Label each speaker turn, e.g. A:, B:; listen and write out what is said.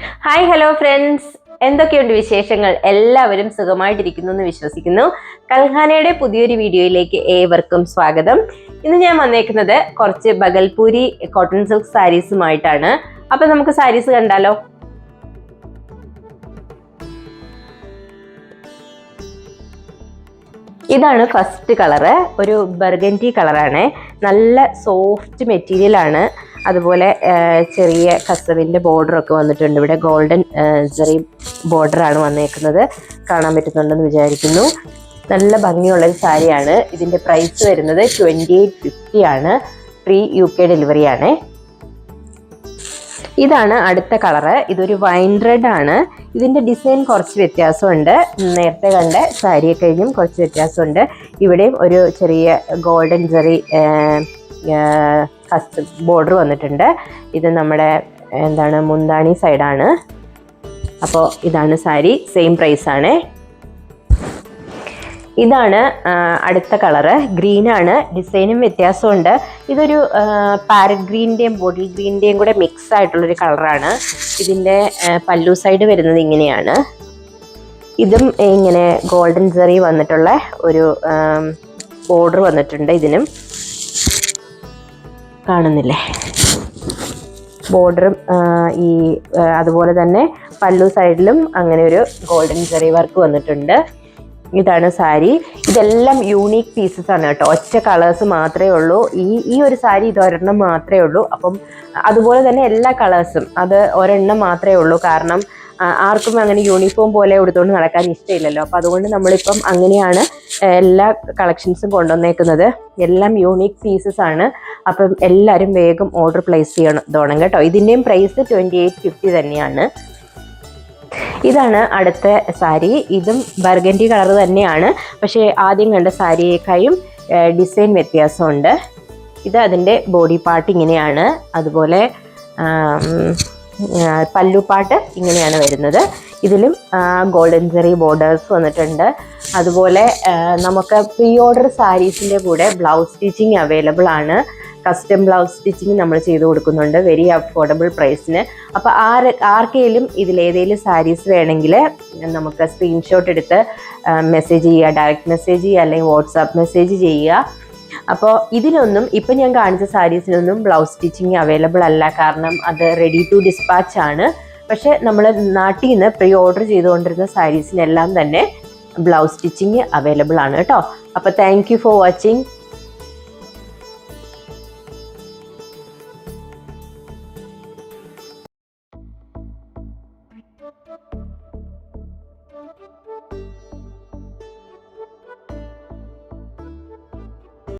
A: Hi hello friends എന്തൊക്കെയുണ്ട് വിശേഷങ്ങൾ? എല്ലാവരും സുഖമായിട്ടിരിക്കുന്നു എന്ന് വിശ്വസിക്കുന്നു. കൽഹാനയുടെ പുതിയൊരു വീഡിയോയിലേക്ക് ഏവർക്കും സ്വാഗതം. ഇന്ന് ഞാൻ വന്നേക്കുന്നത് കുറച്ച് ബഗൽപൂരി കോട്ടൺ സിൽക്ക് സാരീസുമായിട്ടാണ് അപ്പൊ നമുക്ക് സാരീസ് കണ്ടാലോ? ഇതാണ് ഫസ്റ്റ് കളറ് ഒരു ബർഗന്റി കളറാണ് നല്ല സോഫ്റ്റ് മെറ്റീരിയൽ ആണ്. അതുപോലെ ചെറിയ കസവിന്റെ ബോർഡറൊക്കെ വന്നിട്ടുണ്ട്. ഇവിടെ ഗോൾഡൻ ചെറിയ ബോർഡറാണ് വന്നേക്കുന്നത്. കാണാൻ പറ്റുന്നുണ്ടെന്ന് വിചാരിക്കുന്നു. നല്ല ഭംഗിയുള്ളൊരു സാരിയാണ്. ഇതിന്റെ പ്രൈസ് വരുന്നത് ട്വന്റി എയ്റ്റ് ഫിഫ്റ്റി ആണ്. ഫ്രീ യു കെ ഡെലിവറി ആണ്. ഇതാണ് അടുത്ത കളറ് ഇതൊരു വൈൻ റെഡ് ആണ്. ഇതിന്റെ ഡിസൈൻ കുറച്ച് വ്യത്യാസമുണ്ട്. നേരത്തെ കണ്ട സാരിയെ കഴിഞ്ഞും കുറച്ച് വ്യത്യാസമുണ്ട്. ഇവിടെയും ഒരു ചെറിയ ഗോൾഡൻ ജെറി കസ്റ്റ് ബോർഡർ വന്നിട്ടുണ്ട്. ഇത് നമ്മുടെ എന്താണ് മുന്താണി സൈഡാണ് അപ്പോൾ ഇതാണ് സാരി സെയിം പ്രൈസ് ആണ്. ഇതാണ് അടുത്ത കളറ്. ഗ്രീനാണ് ഡിസൈനും വ്യത്യാസമുണ്ട്. ഇതൊരു പാരറ്റ് ഗ്രീന്റെയും ബോട്ടിൽ ഗ്രീന്റെയും കൂടെ മിക്സ് ആയിട്ടുള്ളൊരു കളറാണ്. ഇതിന്റെ പല്ലു സൈഡ് വരുന്നത് ഇങ്ങനെയാണ്. ഇതും ഇങ്ങനെ ഗോൾഡൻ ജെറി വന്നിട്ടുള്ള ഒരു ബോർഡർ വന്നിട്ടുണ്ട് ഇതിനും. കാണുന്നില്ലേ? ബോർഡറും ഈ അതുപോലെ തന്നെ പല്ലു സൈഡിലും അങ്ങനെ ഒരു ഗോൾഡൻ ജെറി വർക്ക് വന്നിട്ടുണ്ട്. ഇതാണ് സാരി. ഇതെല്ലാം യൂണീക്ക് പീസസ് ആണ് കേട്ടോ. ഒറ്റ കളേഴ്സ് മാത്രമേ ഉള്ളൂ. ഈ ഈ ഒരു സാരി ഇത് ഒരെണ്ണം മാത്രമേ ഉള്ളൂ. അപ്പം അതുപോലെ തന്നെ എല്ലാ കളേഴ്സും അത് ഒരെണ്ണം മാത്രമേ ഉള്ളൂ. കാരണം ആർക്കും അങ്ങനെ യൂണിഫോം പോലെ എടുത്തുകൊണ്ട് നടക്കാൻ ഇഷ്ടമില്ലല്ലോ. അപ്പം അതുകൊണ്ട് നമ്മളിപ്പം അങ്ങനെയാണ് എല്ലാ കളക്ഷൻസും കൊണ്ടുവന്നേക്കുന്നത്. എല്ലാം യൂണീക്ക് പീസസ് ആണ്. അപ്പം എല്ലാവരും വേഗം ഓർഡർ പ്ലേസ് ചെയ്യണം. തോണം കേട്ടോ. ഇതിന്റെയും പ്രൈസ് ട്വന്റി എയ്റ്റ് ഫിഫ്റ്റി തന്നെയാണ്. ഇതാണ് അടുത്ത സാരി. ഇതും ബർഗൻഡി കളർ തന്നെയാണ്. പക്ഷേ ആദ്യം കണ്ട സാരിയേക്കായും ഡിസൈൻ വ്യത്യാസമുണ്ട്. ഇത് അതിന്റെ ബോഡി പാർട്ട് ഇങ്ങനെയാണ്. അതുപോലെ പല്ലു പാട്ട് ഇങ്ങനെയാണ് വരുന്നത്. ഇതിലും ഗോൾഡൻ ജെറി ബോർഡേഴ്സ് വന്നിട്ടുണ്ട്. അതുപോലെ നമുക്ക് പ്രീ ഓർഡർ സാരീസിന്റെ കൂടെ ബ്ലൗസ് സ്റ്റിച്ചിങ് അവൈലബിൾ ആണ്. കസ്റ്റം ബ്ലൗസ് സ്റ്റിച്ചിങ് നമ്മൾ ചെയ്ത് കൊടുക്കുന്നുണ്ട്. വെരി അഫോർഡബിൾ പ്രൈസിന് അപ്പോൾ ആര് ആർക്കെങ്കിലും ഇതിലേതെങ്കിലും സാരീസ് വേണമെങ്കിൽ നമുക്ക് സ്ക്രീൻഷോട്ട് എടുത്ത് മെസ്സേജ് ചെയ്യുക ഡയറക്റ്റ് മെസ്സേജ് ചെയ്യുക അല്ലെങ്കിൽ വാട്സാപ്പ് മെസ്സേജ് ചെയ്യുക. അപ്പോൾ ഇതിനൊന്നും ഇപ്പം ഞാൻ കാണിച്ച സാരീസിനൊന്നും ബ്ലൗസ് സ്റ്റിച്ചിങ് അവൈലബിൾ അല്ല. കാരണം അത് റെഡി ടു ഡിസ്പാച്ച് ആണ്. പക്ഷേ നമ്മൾ നാട്ടിൽ നിന്ന് പ്രീ ഓർഡർ ചെയ്തുകൊണ്ടിരുന്ന സാരീസിനെല്ലാം തന്നെ ബ്ലൗസ് സ്റ്റിച്ചിങ് അവൈലബിൾ ആണ് കേട്ടോ. അപ്പോൾ താങ്ക് യു ഫോർ വാച്ചിങ്